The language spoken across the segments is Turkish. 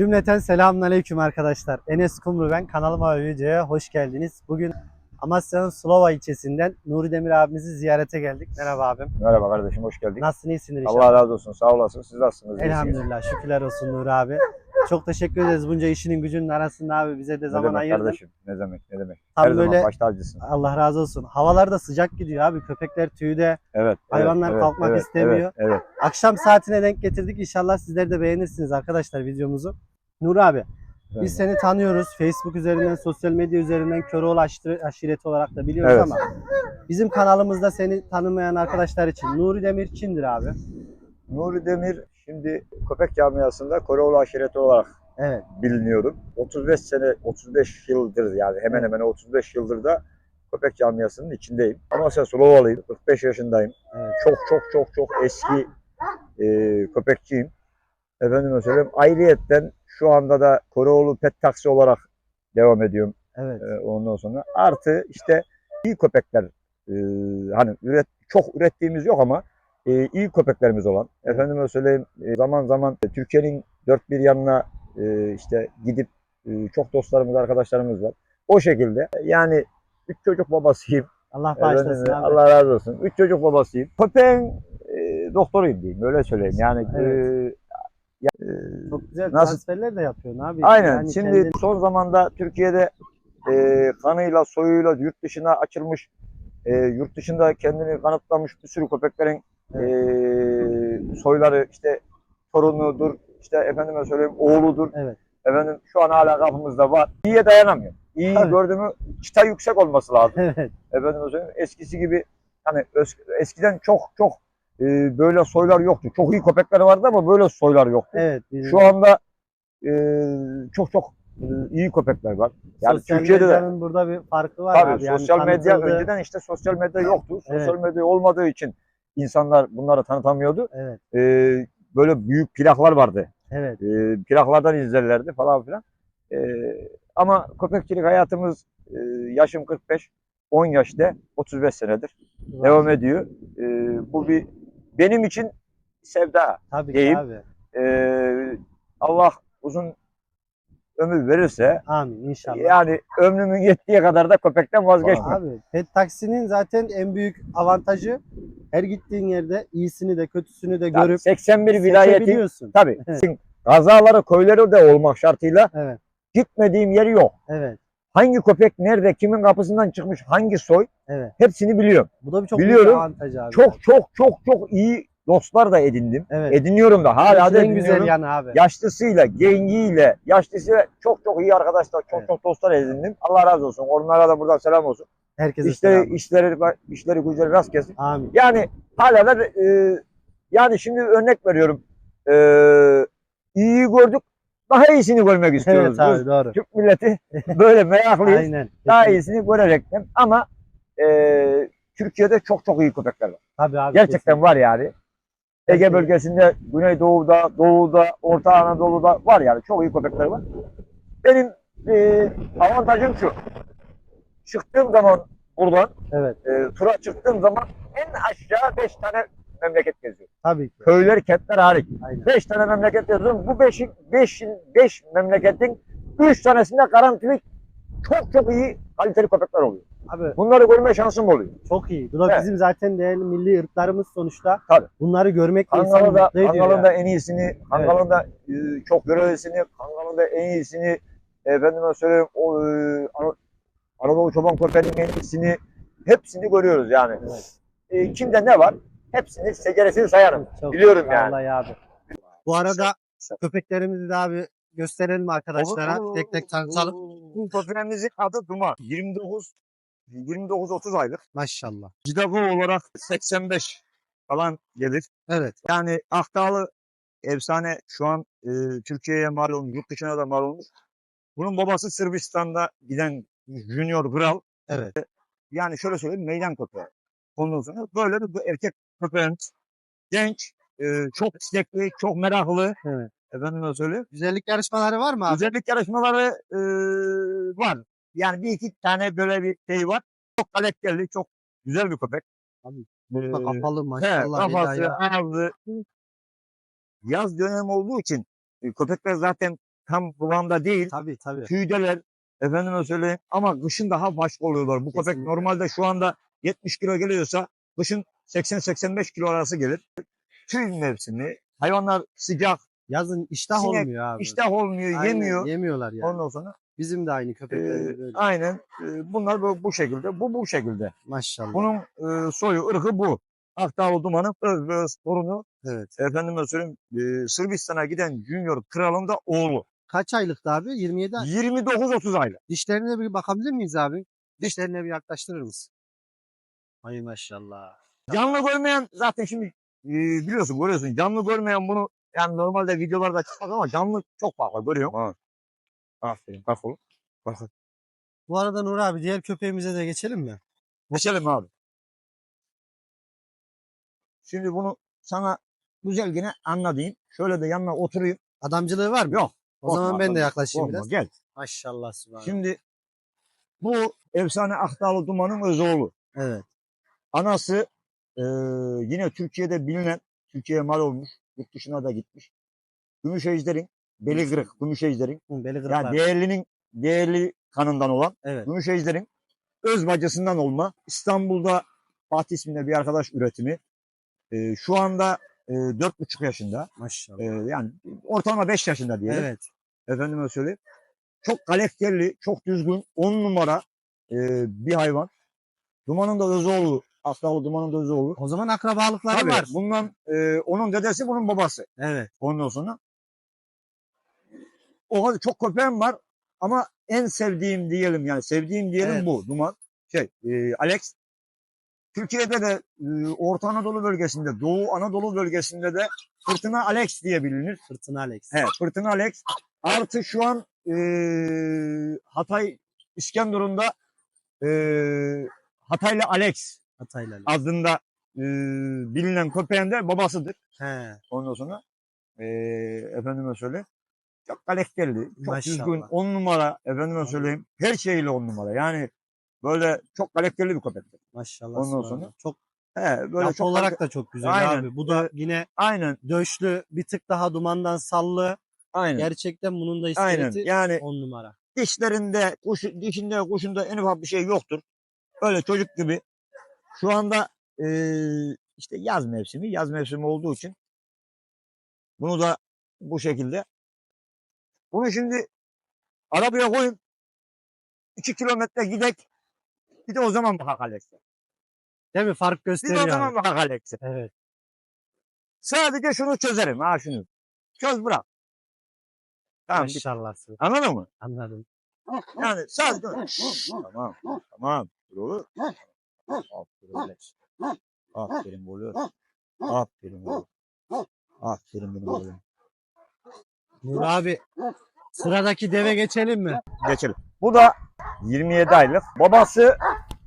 Cümleten selamünaleyküm arkadaşlar. Enes Kumru ben. Kanalıma ve videoya hoş geldiniz. Bugün Amasya'nın Slova ilçesinden Nuri Demir abimizi ziyarete geldik. Merhaba abim. Merhaba kardeşim, hoş geldin. Nasılsın iyisindir inşallah? Allah razı olsun, sağ olasın. Siz nasılsınız? Elhamdülillah şükürler olsun Nuri abi. Çok teşekkür ederiz bunca işinin gücünün arasında abi bize de Ne zaman demek ayırdın. kardeşim, ne demek, ne demek. Tam Her böyle zaman baş tacısın. Allah razı olsun. Havalar da sıcak gidiyor abi. Köpekler tüyde. Evet. Hayvanlar evet, kalkmak evet, istemiyor. Evet, evet. Akşam saatine denk getirdik. İnşallah sizler de beğenirsiniz arkadaşlar videomuzu. Nuri abi evet. Biz seni tanıyoruz. Facebook üzerinden, sosyal medya üzerinden Köroğlu aşire- aşireti olarak da biliyoruz Evet. ama bizim kanalımızda seni tanımayan arkadaşlar için Nuri Demir kimdir abi? Nuri Demir şimdi köpek camiasında Koreoğlu aşireti olarak Evet. biliniyorum. 35 sene, 35 yıldır yani hemen hemen 35 yıldır da köpek camiasının içindeyim. Amasya Suluvalıyım, 45 yaşındayım. Evet. Çok çok çok çok eski e, köpekçiyim. Efendime söyleyeyim, ayrıyetten şu anda da Koreoğlu Pet Taksi olarak devam ediyorum. Evet. Ee, ondan sonra artı işte iyi köpekler e, hani üret çok ürettiğimiz yok ama e, iyi köpeklerimiz olan efendime söyleyeyim e, zaman zaman Türkiye'nin dört bir yanına e, işte gidip e, çok dostlarımız arkadaşlarımız var. O şekilde yani üç çocuk babasıyım. Allah bağışlasın Efendim, abi. Allah razı olsun. Üç çocuk babasıyım. Köpeğin e, doktoruyum diyeyim öyle söyleyeyim. Yani e, Evet. ya- e, Çok güzel Nasıl- transferler de yapıyorsun abi. Aynen. Yani Şimdi kendin- son zamanda Türkiye'de e, kanıyla, soyuyla yurt dışına açılmış, e, yurt dışında kendini kanıtlamış bir sürü köpeklerin e, soyları işte torunudur, işte efendime söyleyeyim oğludur. Evet. Efendim şu an hala kapımızda var. İyiye dayanamıyor. İyi Tabii. gördüğümü çıta yüksek olması lazım. Evet. Efendime söyleyeyim eskisi gibi hani eskiden çok çok e, böyle soylar yoktu. Çok iyi köpekler vardı ama böyle soylar yoktu. Evet. bizim Şu anda e, çok çok e, iyi köpekler var. Yani sosyal Türkiye'de de medyanın burada bir farkı var tabii abi. Yani sosyal medya tanıtıldı. önceden işte sosyal medya yoktu. Sosyal medya olmadığı için insanlar bunları tanıtamıyordu. Evet. E, böyle büyük plaklar vardı. Evet. E, plaklardan izlerlerdi falan filan. E, ama köpekçilik hayatımız e, yaşım 45, 10 yaşta 35 senedir devam ediyor. E, bu bir benim için sevda. Tabii ki diyeyim. abi. E, Allah uzun ömür verirse Amin inşallah. yani ömrümün yettiği kadar da köpekten vazgeçmem. Abi pet taksinin zaten en büyük avantajı her gittiğin yerde iyisini de kötüsünü de Yani görüp 81 vilayetin seçebiliyorsun. tabii Evet. kazaları köyleri de olmak şartıyla Evet. gitmediğim yeri yok. Evet. Hangi köpek nerede kimin kapısından çıkmış hangi soy Evet. hepsini biliyorum. Bu da bir çok Biliyorum. büyük avantaj abi. Çok çok çok çok iyi dostlar da edindim. Evet. Ediniyorum da hala da en ediniyorum. güzel yanı abi. Yaşlısıyla, gengiyle, yaşlısıyla çok çok iyi arkadaşlar, çok Evet. çok dostlar edindim. Allah razı olsun. Onlara da buradan selam olsun. Herkese İşleri, selam. işleri, işleri güzel rast kesin. Amin. Yani hala da e, yani şimdi örnek veriyorum. E, iyiyi gördük. Daha iyisini görmek istiyoruz. Evet abi doğru. Türk milleti böyle meraklıyız. Aynen. Daha iyisini görerekten ama e, Türkiye'de çok çok iyi köpekler var. Tabii abi. Gerçekten kesinlikle. var yani. Ege bölgesinde, Güneydoğu'da, Doğu'da, Orta Anadolu'da var yani. Çok iyi köpekler var. Benim e, avantajım şu. Çıktığım zaman buradan, Evet. e, tura çıktığım zaman en aşağı 5 tane memleket geziyorum. Tabii ki. Köyler, kentler hariç. Aynen. 5 tane memleket geziyorum. Bu 5'in 5 5 memleketin 3 tanesinde garantili çok çok iyi kaliteli köpekler oluyor. Abi Bunları görme şansım oluyor. çok iyi. Bu da Evet. bizim zaten değerli milli ırklarımız sonuçta. Tabii. Bunları görmek de insanı mutlu ediyor Kangalı'da ya. en iyisini, Kangalı'da e, çok görevlisini, Kangalı'da en iyisini, efendime söyleyeyim o, e, Ana- Anadolu Çoban Köpeği'nin en iyisini, hepsini görüyoruz yani. Evet. E, kimde ne var? Hepsini seceresini sayarım. Çok Biliyorum yani. Vallahi abi. Bu arada köpeklerimizi de abi gösterelim arkadaşlara. Tek tek tanıtalım. Bu köpeğimizin adı Duman. 29 29-30 aylık. Maşallah. Cidago olarak 85 falan gelir. Evet. Yani Akdağlı efsane şu an e, Türkiye'ye mal olmuş, yurt dışına da mal olmuş. Bunun babası Sırbistan'da giden Junior Kral. Evet. Yani şöyle söyleyeyim meydan köpeği. Ondan sonra böyle bir bu erkek köpeğin genç, e, çok istekli, çok meraklı. Evet. Efendime söyleyeyim. Güzellik yarışmaları var mı abi? Güzellik yarışmaları e, var. Yani bir iki tane böyle bir şey var. Çok karakterli, çok güzel bir köpek. Abi, Ee, kapalı He, maşallah. Eda kafası, ağzı. Yaz dönemi olduğu için e, köpekler zaten tam kıvamda değil. Tabii tabii. Tüydeler. Efendime söyleyeyim. Ama kışın daha başka oluyorlar. Bu köpek Kesinlikle. normalde şu anda 70 kilo geliyorsa kışın 80-85 kilo arası gelir. Tüy mevsimi. Hayvanlar sıcak. Yazın iştah Sinek, olmuyor abi. iştah olmuyor, Aynen, yemiyor. Yemiyorlar yani. Ondan sonra Bizim de aynı köpeklerimiz böyle. aynen e, bunlar bu, bu şekilde. Bu bu şekilde. Maşallah. Bunun e, soyu, ırkı bu. Akdağlı Duman'ın torunu. Evet. Efendime söyleyeyim e, Sırbistan'a giden Junior kralın da oğlu. Kaç aylıktı abi? 27 ay. 29-30 aylık. Dişlerine bir bakabilir miyiz abi? Dişlerine bir yaklaştırır mısın? Ay maşallah. Canlı görmeyen zaten şimdi e, biliyorsun görüyorsun canlı görmeyen bunu yani normalde videolarda çıkmaz ama canlı çok farklı görüyorum. Ha. Aferin bak oğlum. Bak. Bu arada Nur abi diğer köpeğimize de geçelim mi? Geçelim abi. Şimdi bunu sana güzel yine anlatayım. Şöyle de yanına oturayım. Adamcılığı var mı? Yok. O zaman korkma ben de yaklaşayım korkma, biraz. Gel. Maşallah subhanallah. Şimdi bu efsane Akdağlı Duman'ın öz oğlu. Evet. Anası e, yine Türkiye'de bilinen, Türkiye'ye mal olmuş, yurt dışına da gitmiş. Gümüş ejderin, beli kırık, gümüş ejderin. Hı, Beli kırık Yani değerlinin, değerli kanından olan Evet. Gümüş ejderin öz bacısından olma. İstanbul'da Fatih isminde bir arkadaş üretimi. E, şu anda e, 4,5 yaşında. Maşallah. E, yani ortalama 5 yaşında diyelim. Evet. Efendime söyleyeyim. Çok karakterli, çok düzgün, 10 numara e, bir hayvan. Dumanın da özü Aslı Dumanın özü oğlu. O zaman akrabalıkları Tabii, var. bundan e, onun dedesi bunun babası. Evet. Ondan sonra o kadar çok köpeğim var ama en sevdiğim diyelim yani sevdiğim diyelim Evet. bu Duman. Şey e, Alex. Türkiye'de de e, Orta Anadolu bölgesinde, Doğu Anadolu bölgesinde de Fırtına Alex diye bilinir. Fırtına Alex. He, Fırtına Alex. Artı şu an e, Hatay İskenderun'da e, Hataylı Alex Hataylı adında e, bilinen köpeğin de babasıdır. He. Ondan sonra e, efendime söyle çok karakterli, çok Maşallah. düzgün, on numara efendime söyleyeyim her şeyle on numara. Yani böyle çok karakterli bir köpektir. Maşallah. Ondan sonra çok He, böyle çok olarak da çok güzel Aynen. abi. Bu da yine aynen döşlü, bir tık daha dumandan sallı. aynen. Gerçekten bunun da Aynen. iskeleti Yani 10 numara. dişlerinde, kuş, dişinde, kuşunda en ufak bir şey yoktur. Öyle çocuk gibi. Şu anda eee, işte yaz mevsimi, yaz mevsimi olduğu için bunu da bu şekilde. Bunu şimdi arabaya koyun. 2 kilometre gidek. Bir de o zaman bakak Alex'e. Değil mi? Fark Bir de o zaman abi. bakak Alex'e. Evet. Sadece şunu çözerim. Ha şunu. Çöz bırak. Tamam. bitti. Maşallah. Anladın mı? Anladım. Yani sadece tamam tamam dur oğlum. Aferin Alex. Aferin oğlum. Aferin oğlum. Aferin benim oğlum. Nur abi sıradaki deve geçelim mi? Geçelim. Bu da 27 aylık. Babası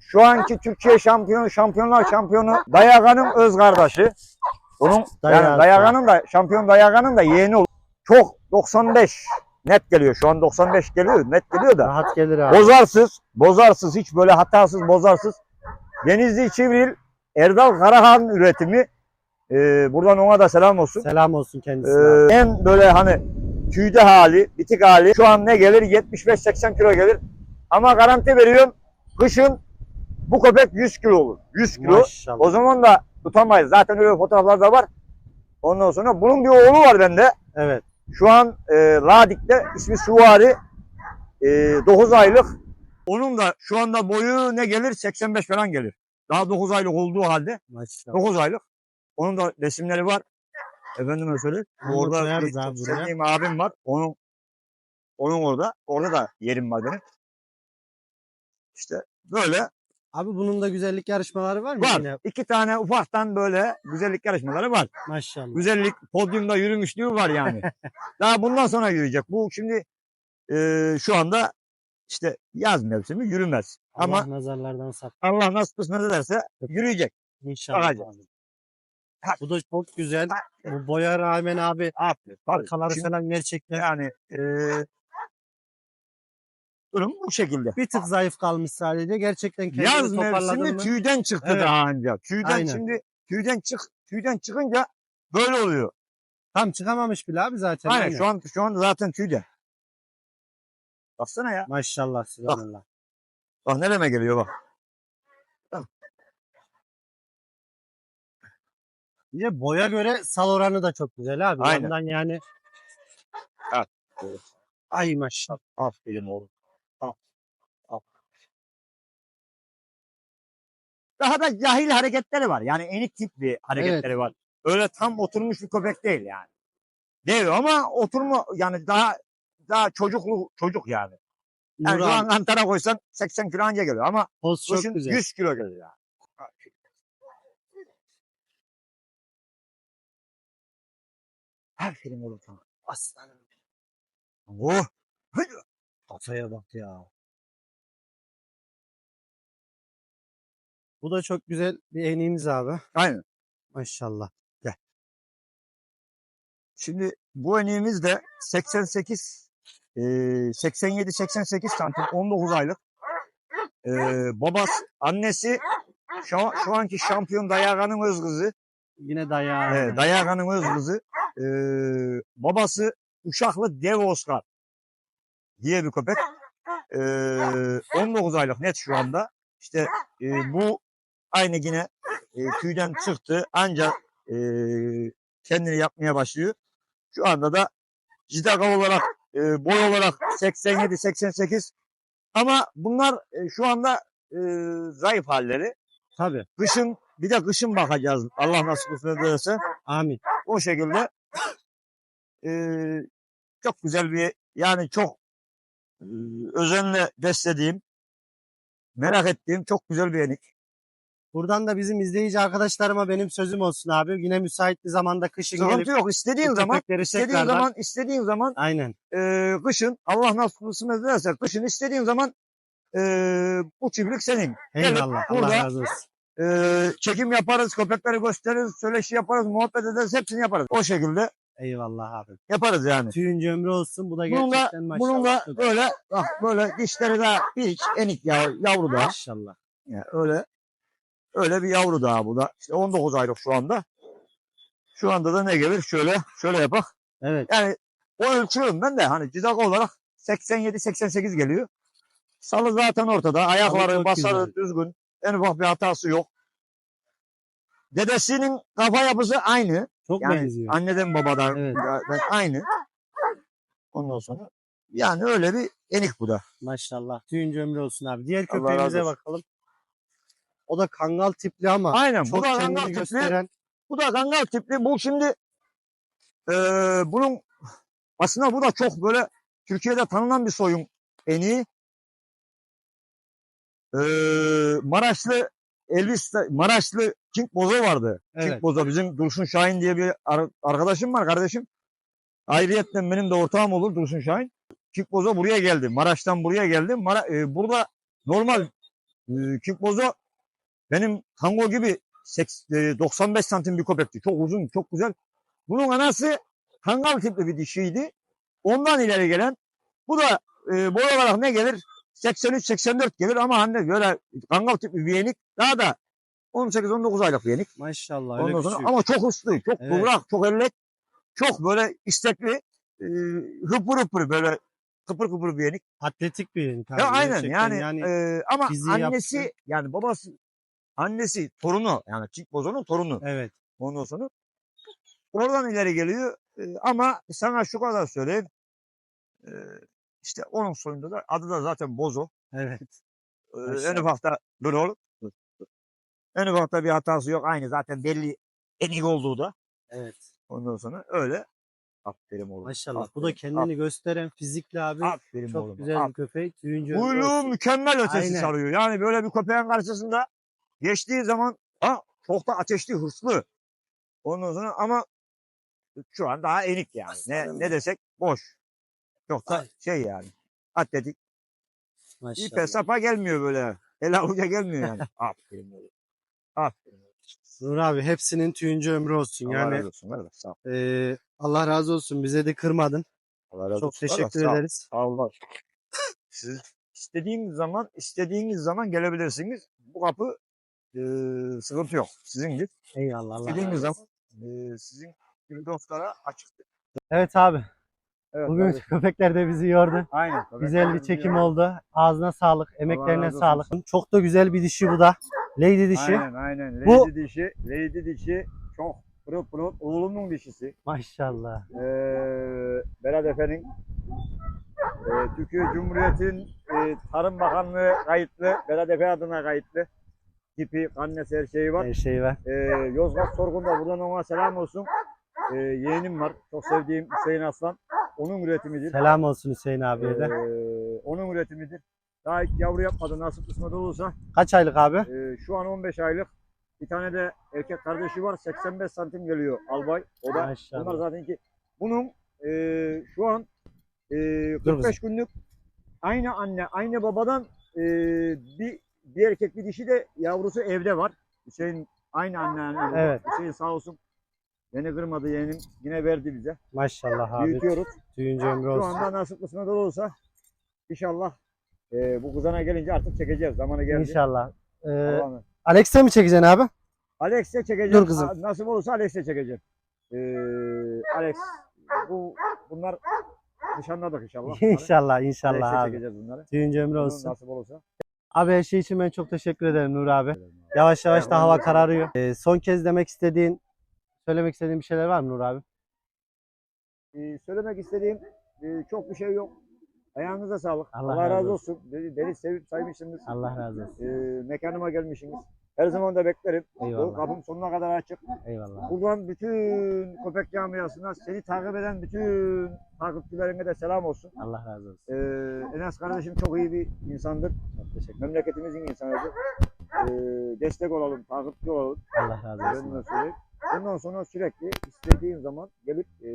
şu anki Türkiye şampiyonu, şampiyonlar şampiyonu Dayagan'ın öz kardeşi. Onun Dayagan. yani Dayagan'ın da şampiyon Dayagan'ın da yeğeni olur. Çok 95 net geliyor. Şu an 95 geliyor. Net geliyor da. Rahat gelir abi. Bozarsız, bozarsız, hiç böyle hatasız, bozarsız. Denizli Çivril, Erdal Karahan üretimi. Ee, buradan ona da selam olsun. Selam olsun Ee, kendisine. abi. en böyle hani tüyde hali, bitik hali. Şu an ne gelir? 75-80 kilo gelir. Ama garanti veriyorum, kışın bu köpek 100 kilo olur. 100 kilo. Maşallah. O zaman da tutamayız. Zaten öyle fotoğraflar da var. Ondan sonra bunun bir oğlu var bende. Evet. Şu an e, Ladik'te ismi Suvari. E, 9 aylık. Onun da şu anda boyu ne gelir? 85 falan gelir. Daha 9 aylık olduğu halde. Maşallah. 9 aylık. Onun da resimleri var. Efendime söyleyeyim. Orada bir abi sevdiğim abim var. Onun onun orada. Orada da yerim var benim. İşte böyle Abi bunun da güzellik yarışmaları var mı var. yine? İki tane ufaktan böyle güzellik yarışmaları var. Maşallah. güzellik podyumda yürümüşlüğü var yani. Daha bundan sonra yürüyecek. Bu şimdi e, şu anda işte yaz mevsimi yürümez. Allah Ama nazarlardan sak. Allah nasıl kısmet ederse yürüyecek. İnşallah. Bu da çok güzel. Bu boya rağmen abi Aferin. Arkaları Şimdi falan gerçekten yani e, durum bu şekilde. bir tık zayıf kalmış sadece. Gerçekten kendini Yaz toparladın mevsimi mı? tüyden çıktı Evet. daha önce. Tüyden Aynen. şimdi tüyden çık tüyden çıkınca böyle oluyor. Tam çıkamamış bile abi zaten. Aynen aynen. şu an şu an zaten tüyden. Baksana ya. Maşallah subhanallah. Bak nereme geliyor bak. Bir de boya göre sal oranı da çok güzel abi. Aynen. Ondan yani. Evet, evet. Ay maşallah. Aferin oğlum. Al. Al. Daha da cahil hareketleri var. Yani enik tipli hareketleri var. Öyle tam oturmuş bir köpek değil yani. Değil ama oturma yani daha daha çocuklu çocuk yani. Yani Nur şu an kantara koysan 80 kilo anca geliyor ama poz çok güzel. 100 kilo geliyor yani. Aferin oğlum sana. Aslanım. Oh. Hadi. Kafaya bak ya. Bu da çok güzel bir eniğimiz abi. Aynen. Maşallah. Şimdi bu eneğimiz de 88 87 88 santim 19 aylık. E, babası annesi şu, şu anki şampiyon Dayagan'ın öz kızı. Yine dayağı. E, Dayagan'ın öz kızı. E, babası Uşaklı Dev Oscar diye bir köpek. E, 19 aylık net şu anda. İşte e, bu aynı yine e, tüyden çıktı ancak e, kendini yapmaya başlıyor. Şu anda da cidaka olarak, e, boy olarak 87-88 ama bunlar e, şu anda e, zayıf halleri. Tabii. Kışın bir de kışın bakacağız Allah nasip ederse. Amin. O şekilde e, çok güzel bir yani çok e, özenle beslediğim merak ettiğim çok güzel bir enik. Buradan da bizim izleyici arkadaşlarıma benim sözüm olsun abi. Yine müsait bir zamanda kışın gelip Sıkıntı yok. İstediğin bu zaman köpekleri istediğin tekrardan- zaman istediğin zaman Aynen. e, kışın Allah nasip ederse kışın istediğin zaman e, bu çiftlik senin. Gelip Eyvallah. Allah burada razı olsun. e, çekim yaparız, köpekleri gösteririz, söyleşi yaparız, muhabbet ederiz, hepsini yaparız. O şekilde Eyvallah abi. yaparız yani. Tüyüncü ömrü olsun. Bu da Bunun da, gerçekten maşallah. bunun da çok- böyle bak böyle dişleri daha bir iç, enik ya, yavru da. Maşallah. Yani öyle öyle bir yavru daha bu da. İşte 19 aylık şu anda. Şu anda da ne gelir? Şöyle şöyle yapak. Evet. Yani o ölçüyorum ben de hani cidak olarak 87-88 geliyor. Salı zaten ortada. Ayakları, basarı düzgün. En ufak bir hatası yok. Dedesinin kafa yapısı aynı. Çok Yani benziyor. anneden babadan Evet. aynı. Ondan sonra yani öyle bir enik bu da. Maşallah. Tüyüncü ömrü olsun abi. Diğer köpeğimize bakalım. O da kangal tipli ama Aynen. çok bu da kangal tipli. gösteren. Bu da kangal tipli. Bu şimdi eee, bunun aslında bu da çok böyle Türkiye'de tanınan bir soyun eniği. Eee, Maraşlı Elvis Maraşlı King Bozo vardı. Evet. King Bozo bizim Dursun Şahin diye bir ar- arkadaşım var kardeşim. Ayrıyetten benim de ortağım olur Dursun Şahin. King Bozo buraya geldi. Maraş'tan buraya geldi. Mara, e, burada normal e, King Bozo benim tango gibi seks- e, 95 santim bir köpekti. Çok uzun, çok güzel. Bunun anası kangal tipli bir dişiydi. Ondan ileri gelen bu da e, boy olarak ne gelir? 83-84 gelir ama anne böyle kangal tipli bir yenik. Daha da 18-19 aylık bir yenik. Maşallah. Ondan sonra, küçük. ama çok hırslı, çok Evet. kıvrak, çok ellek, çok böyle istekli, e, hıpır hıpır böyle kıpır kıpır bir yenik. Atletik bir yenik. Ya aynen Gerçekten yani, e, ama annesi yapısı. yani babası annesi torunu yani Çik Bozo'nun torunu. Evet. Ondan sonra oradan ileri geliyor E, ama sana şu kadar söyleyeyim. E, işte onun soyunda da adı da zaten Bozo. Evet. E, Maşallah. en ufakta dur oğlum. Dur, dur. En ufakta bir hatası yok. Aynı zaten belli en iyi olduğu da. Evet. Ondan sonra öyle. Aferin oğlum. Maşallah. Bu da aferin, kendini gösteren fizikli abi. Aferin Çok oğlum. güzel aferin. bir köpek. Kuyruğu olsun. mükemmel ötesi Aynen. sarıyor. Yani böyle bir köpeğin karşısında geçtiği zaman ha, çok da ateşli, hırslı. Ondan sonra ama şu an daha enik yani. Ne, ne desek boş. Çok da Ay. şey yani. Atletik. Maşallah. İpe sapa gelmiyor böyle. El avuca gelmiyor yani. Aferin. Aferin. Nur abi hepsinin tüyüncü ömrü olsun. Allah Yani razı olsun. kardeş, Sağ ol. e, Allah razı olsun. Bize de kırmadın. Allah razı Çok olsun. kardeş, teşekkür sağ ol. ederiz. Sağ olun. Siz istediğiniz zaman istediğiniz zaman gelebilirsiniz. Bu kapı e, sıkıntı yok. Sizindir. Eyvallah. Allah olsun. zaman e, sizin gibi dostlara açık. Evet abi. Evet, Bugün tabii. köpekler de bizi yordu. Aynen. Güzel bir çekim bizi- oldu. Ağzına sağlık, emeklerine sağlık. Çok da güzel bir dişi bu da. Lady dişi. Aynen aynen. Bu- Lady dişi. Lady dişi çok pırıl pırıl oğlumun dişisi. Maşallah. Ee, Berat Efe'nin e, Türkiye Cumhuriyeti'nin e, Tarım Bakanlığı kayıtlı. Berat Efe adına kayıtlı. Tipi, annesi her şeyi var. Her şey var. Ee, Yozgat Sorgun'da buradan ona selam olsun. Ee, yeğenim var. Çok sevdiğim Hüseyin Aslan. Onun üretimidir. Selam olsun Hüseyin abiye de. Ee, onun üretimidir. Daha hiç yavru yapmadı. Nasıl kısmet olursa. Kaç aylık abi? Ee, şu an 15 aylık. Bir tane de erkek kardeşi var. 85 santim geliyor albay. O da bunlar Maşallah. zaten ki bunun e, şu an e, Dur 45 günlük aynı anne aynı babadan e, bir bir erkek bir dişi de yavrusu evde var. Hüseyin aynı anne anne. Evet. Hüseyin sağ olsun. Beni kırmadı yeğenim. Yine verdi bize. Maşallah abi. Büyütüyoruz. Düğünce ömrü Şu olsun. anda nasip kısmet olursa inşallah e, bu kızana gelince artık çekeceğiz. Zamanı geldi. İnşallah. Ee. Alex'e mi çekeceksin abi? Alex'e çekeceğim. Dur kızım. Nasip olursa Alex'e çekeceğim. Ee, Alex bu bunlar nişanladık inşallah. inşallah inşallah Alex'e abi. çekeceğiz bunları. Düğünce ömrü olsun. Nasip olursa. Abi her şey için ben çok teşekkür ederim Nur abi. Yavaş yavaş da hava kararıyor. Ee, son kez demek istediğin, söylemek istediğin bir şeyler var mı Nur abi? Ee, söylemek istediğim e, çok bir şey yok. Ayağınıza sağlık. Allah Allah, razı razı olsun. Beni, beni sevip saymışsınız. Allah razı olsun. Ee, mekanıma gelmişsiniz. Her zaman da beklerim. Eyvallah. kapım sonuna kadar açık. Eyvallah. Buradan bütün köpek camiasına seni takip eden bütün takipçilerine de selam olsun. Allah razı olsun. Ee, Enes kardeşim çok iyi bir insandır. Çok teşekkür Memleketimizin insanıdır. Ee, destek olalım, takipçi olalım. Allah razı Ben olsun. söyleyeyim. Bundan sonra sürekli istediğin zaman gelip ee,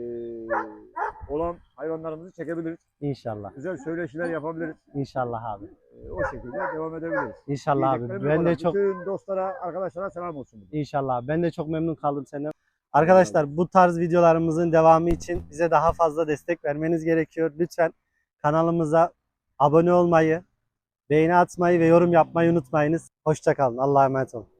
olan hayvanlarımızı çekebiliriz. İnşallah. Güzel söyleşiler yapabiliriz. İnşallah abi. Ee, o şekilde devam edebiliriz. İnşallah abi. Ben de çok Bütün dostlara, arkadaşlara selam olsun. İnşallah. Ben de çok memnun kaldım senden. Arkadaşlar bu tarz videolarımızın devamı için bize daha fazla destek vermeniz gerekiyor. Lütfen kanalımıza abone olmayı, beğeni atmayı ve yorum yapmayı unutmayınız. Hoşçakalın. Allah'a emanet olun.